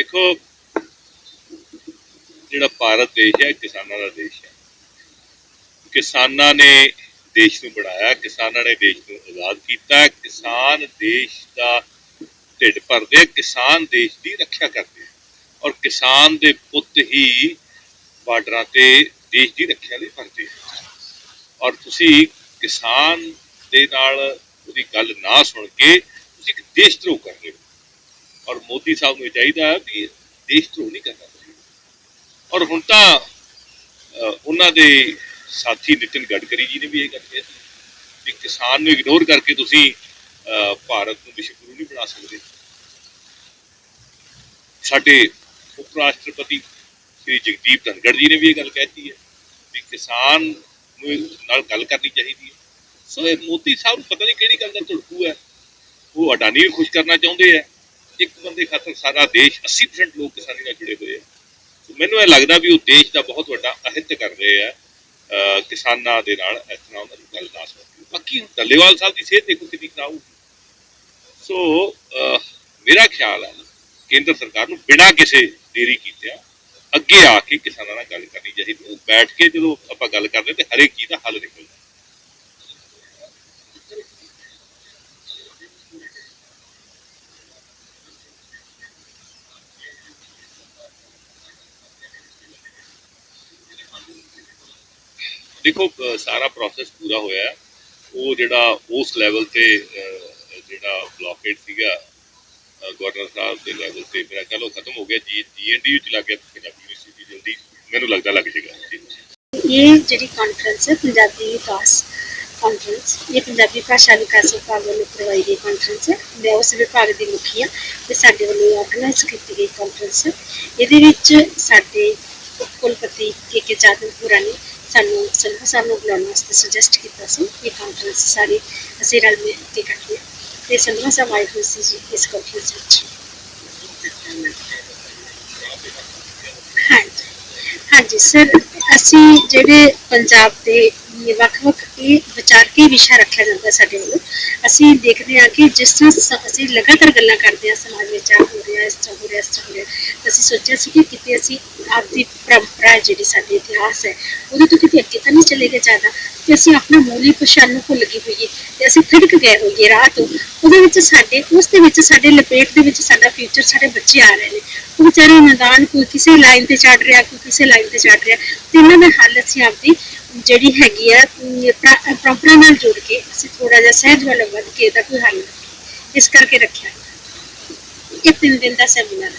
ਦੇਖੋ, ਜਿਹੜਾ ਭਾਰਤ ਦੇਸ਼ ਹੈ ਕਿਸਾਨਾਂ ਦਾ ਦੇਸ਼ ਹੈ। ਕਿਸਾਨਾਂ ਨੇ ਦੇਸ਼ ਨੂੰ ਬਣਾਇਆ, ਕਿਸਾਨਾਂ ਨੇ ਦੇਸ਼ ਨੂੰ ਆਜ਼ਾਦ ਕੀਤਾ, ਕਿਸਾਨ ਦੇਸ਼ ਦਾ ਢਿੱਡ ਭਰਦੇ ਕਿਸਾਨ ਦੇਸ਼ ਦੀ ਰੱਖਿਆ ਕਰਦੇ ਔਰ ਕਿਸਾਨ ਦੇ ਪੁੱਤ ਹੀ ਬਾਰਡਰਾਂ ਤੇ ਦੇਸ਼ ਦੀ ਰੱਖਿਆ ਲਈ ਭਰਦੇ ਔਰ ਤੁਸੀਂ ਕਿਸਾਨ ਦੇ ਨਾਲ ਉਹਦੀ ਗੱਲ ਨਾ ਸੁਣ ਕੇ ਤੁਸੀਂ ਇੱਕ ਦੇਸ਼ ਧਰੋਹ ਕਰ ਰਹੇ ਹੋ। ਮੋਦੀ ਸਾਹਿਬ ਨੂੰ ਇਹ ਚਾਹੀਦਾ ਵੀ ਦੇਸ਼ ਧਰੋ ਨਹੀਂ ਕਰਨਾ ਚਾਹੀਦਾ। ਔਰ ਹੁਣ ਤਾਂ ਉਹਨਾਂ ਦੇ ਸਾਥੀ ਨਿਤਿਨ ਗਡਕਰੀ ਜੀ ਨੇ ਵੀ ਇਹ ਗੱਲ ਕਹੀ ਸੀ ਵੀ ਕਿਸਾਨ ਨੂੰ ਇਗਨੋਰ ਕਰਕੇ ਤੁਸੀਂ ਭਾਰਤ ਨੂੰ ਵਿਸ਼ਵ ਗੁਰੂ ਨਹੀਂ ਬਣਾ ਸਕਦੇ। ਸਾਡੇ ਉਪ ਰਾਸ਼ਟਰਪਤੀ ਸ੍ਰੀ ਜਗਦੀਪ ਧਨਗੜ ਜੀ ਨੇ ਵੀ ਇਹ ਗੱਲ ਕਹਿਤੀ ਹੈ ਵੀ ਕਿਸਾਨ ਨੂੰ ਨਾਲ ਗੱਲ ਕਰਨੀ ਚਾਹੀਦੀ ਹੈ। ਸੋ ਇਹ ਮੋਦੀ ਸਾਹਿਬ ਨੂੰ ਪਤਾ ਨਹੀਂ ਕਿਹੜੀ ਗੱਲ ਦਾ ਧੜਕੂ ਹੈ। ਉਹ ਅਡਾਨੀ ਨੂੰ ਖੁਸ਼ ਕਰਨਾ ਚਾਹੁੰਦੇ ਆ ਇੱਕ ਬੰਦੇ ਖਾਤਰ ਸਾਰਾ ਦੇਸ਼ 80% ਲੋਕ ਕਿਸਾਨੀ ਨਾਲ ਜੁੜੇ ਹੋਏ ਆ। ਮੈਨੂੰ ਇਹ ਲੱਗਦਾ ਵੀ ਉਹ ਦੇਸ਼ ਦਾ ਬਹੁਤ ਵੱਡਾ ਅਹਿਤ ਕਰ ਰਹੇ ਆ ਕਿਸਾਨਾਂ ਦੇ ਨਾਲ ਇਸ ਤਰ੍ਹਾਂ ਉਹਨਾਂ ਦੀ ਗੱਲ ਨਾ ਸੁਣ ਕੇ। ਬਾਕੀ ਡੱਲੇਵਾਲ ਸਾਹਿਬ ਦੀ ਸਿਹਤ ਦੇਖੋ ਕਿੰਨੀ ਖਰਾਬ ਹੋਊਗੀ ਸੋ ਮੇਰਾ ਖਿਆਲ ਹੈ ਕੇਂਦਰ ਸਰਕਾਰ ਨੂੰ ਬਿਨਾਂ ਕਿਸੇ ਦੇਰੀ ਕੀਤਿਆਂ ਅੱਗੇ ਆ ਕੇ ਕਿਸਾਨਾਂ ਨਾਲ ਗੱਲ ਕਰਨੀ ਚਾਹੀਦੀ ਉਹ ਬੈਠ ਕੇ ਜਦੋਂ ਆਪਾਂ ਗੱਲ ਕਰਦੇ ਤੇ ਹਰੇਕ ਚੀਜ਼ ਦਾ ਹੱਲ ਨਿਕਲਦਾ ਦੇਖੋ ਸਾਰਾ ਪ੍ਰੋਸੈਸ ਪੂਰਾ ਹੋਇਆ ਉਹ ਜਿਹੜਾ ਉਸ ਲੈਵਲ ਤੇ ਜਿਹੜਾ ਬਲੌਕੇਟ ਸੀਗਾ ਗਵਰਨਰ ਸਾਹਿਬ ਦੇ ਲੈਵਲ ਤੇ, ਮੇਰਾ ਖਿਆਲ ਖਤਮ ਹੋ ਗਿਆ। ਜੀ ਜੀਐਨਡੀ ਵਿੱਚ ਲੱਗ ਗਿਆ ਪੰਜਾਬੀ ਯੂਨੀਵਰਸਿਟੀ ਜਲਦੀ ਮੈਨੂੰ ਲੱਗਦਾ ਲੱਗ ਜਾਏਗਾ। ਇਹ ਜਿਹੜੀ ਕਾਨਫਰੰਸ ਹੈ, ਪੰਜਾਬੀ ਵਿਕਾਸ ਕਾਨਫਰੰਸ ਇਹ ਪੰਜਾਬੀ ਭਾਸ਼ਾ ਵਿਕਾਸ ਵਿਭਾਗ ਵੱਲੋਂ ਕਰਵਾਈ ਗਈ ਕਾਨਫਰੰਸ ਹੈ। ਮੈਂ ਉਸ ਵਿਭਾਗ ਦੀ ਮੁਖੀ ਹਾਂ ਤੇ ਸਾਡੇ ਵੱਲੋਂ ਆਰਗੇਨਾਈਜ਼ ਕੀਤੀ ਗਈ ਕਾਨਫਰੰਸ ਇਹਦੇ ਵਿੱਚ ਸਾਡੇ ਕੁਲਪਤੀ ਕੇ ਕੇ ਜਾਦਵਪੁਰਾ ਨੇ ਸਾਨੂੰ ਸੰਧੂ ਸਾਹਿਬ ਨੂੰ ਬੁਲਾਉਣ ਵਾਸਤੇ ਸੁਜੈਸਟ ਕੀਤਾ ਸੀ ਇਹ ਕਾਨਫਰੰਸ ਸਾਰੀ, ਅਸੀਂ ਰਲ ਮਿਲ ਕੇ ਕਰਦੇ ਤੇ ਸੰਧੂ ਸਾਹਿਬ ਆਏ ਹੋਏ ਸੀ ਇਸ ਕਾਨਫਰੰਸ ਵਿੱਚ। ਹਾਂਜੀ। ਹਾਂਜੀ ਸਰ ਅਸੀਂ ਜਿਹੜੇ ਪੰਜਾਬ ਦੇ ਵੱਖ-ਵੱਖ ਵਿਚਾਰ ਕੇ ਵਿਸ਼ਾ ਰੱਖਿਆ ਜਾਂਦਾ ਸਾਡੇ ਵੱਲੋਂ। ਅਸੀਂ ਦੇਖਦੇ ਹਾਂ ਕਿ ਜਿਸ ਤਰ੍ਹਾਂ ਅਸੀਂ ਲਗਾਤਾਰ ਗੱਲਾਂ ਕਰਦੇ ਹਾਂ, ਸਮਾਜ ਵਿੱਚ ਆ ਹੋ ਰਿਹਾ, ਇਸ ਤਰ੍ਹਾਂ ਹੋ ਰਿਹਾ, ਇਸ ਤਰ੍ਹਾਂ ਹੋ ਰਿਹਾ ਅਸੀਂ ਸੋਚਿਆ ਸੀ ਕਿ ਕਿਤੇ ਅਸੀਂ ਆਪਦੀ ਪਰੰਪਰਾ ਜਿਹੜੀ ਸਾਡੀ ਇਤਿਹਾਸ ਹੈ, ਉਹਦੇ ਤੋਂ ਕਿਤੇ ਅੱਗੇ ਤਾਂ ਨਹੀਂ ਚਲੇ ਗਏ ਜ਼ਿਆਦਾ ਕਿ ਅਸੀਂ ਆਪਣਾ ਮੂਲੀ ਪਛਾਣ ਨੂੰ ਭੁੱਲ ਗਏ ਹੋਈਏ, ਤੇ ਅਸੀਂ ਖਿੜਕ ਗਏ ਹੋਈਏ ਰਾਹ ਤੋਂ। ਉਹਦੇ ਵਿੱਚ ਸਾਡੇ, ਉਸ ਦੇ ਵਿੱਚ ਸਾਡੇ ਲਪੇਟ ਦੇ ਵਿੱਚ ਸਾਡਾ ਫਿਊਚਰ ਸਾਡੇ ਬੱਚੇ ਆ ਰਹੇ ਨੇ। ਉਹ ਵਿਚਾਰੇ ਨਦਾਨ ਕੋਈ ਕਿਸੇ ਲਾਈਨ ਤੇ ਚੜ ਰਿਹਾ, ਕੋਈ ਕਿਸੇ ਲਾਈਨ ਤੇ ਚੜ ਰਿਹਾ, ਤੇ ਇਹਨਾਂ ਦਾ ਹੱਲ ਅਸੀਂ ਆਪਦੀ ਜਿਹੜੀ ਹੈਗੀ ਆ ਅਮ, ਨਾਲ ਜੁੜ ਕੇ ਅਸੀਂ ਥੋੜਾ ਜਿਹਾ ਸਹਿਜ ਵੱਲ ਵੱਧ ਕੇ ਇਹਦਾ ਕੋਈ ਹੱਲ ਲੱਭੀਏ। ਇਸ ਕਰਕੇ ਰੱਖਿਆ ਇਹ ਤਿੰਨ ਦਿਨ ਦਾ ਸੈਮੀਨਾਰ ਹੈ